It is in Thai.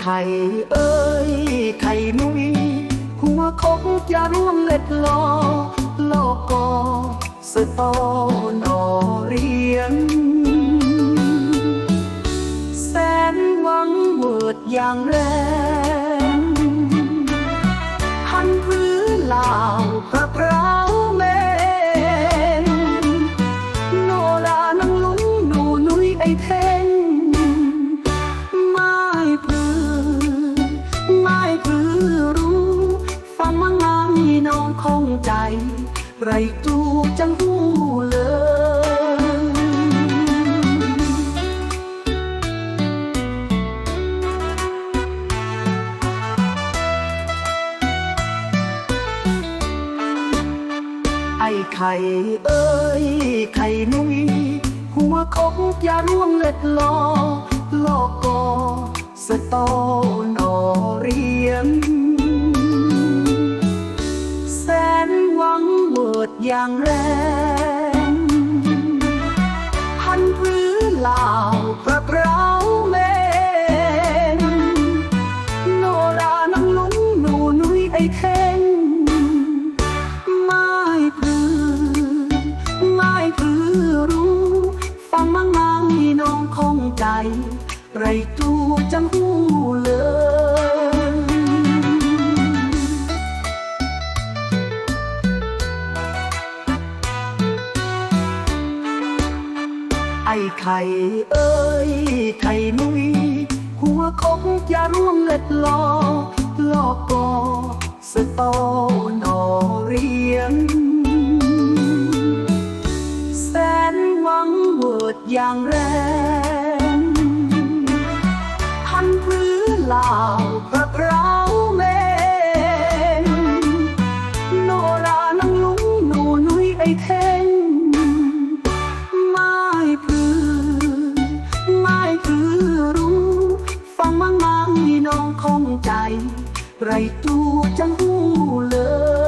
ไข่เอ้ยไข่นุยหัวคงจะร่วงเล็ดลอโลกกอสตอนอเรียนแสนหวังเวิดอย่างแรงหันพื้นลาวพระพร้าวเมนโนรานังลุงหนูนุ้ยไอเท น้องใจ ไรตูจังหูเลยไอ้ไข่เอ้ย ไข่นุ้ยหัวคงอย่าร่วงเล็ดลอลอกกอสตอนอเรียน อย่างแรงหันพื้นลาวพระเพราเมนโนรานังลุงหนูนุยไอเทงไม่พือไม่พือรู้ฟังมั่งมังน้องคงใจ ไรตูจังหูเลย ไอ้ไข่เอ้ยไข่นุยหัวคงอย่าร่วงเล็ดลอลอกกอสตอนอเรียนแสนหวังเวิดอย่างแรงหันพื้นลา ของใจ ไรตูจังหูเลย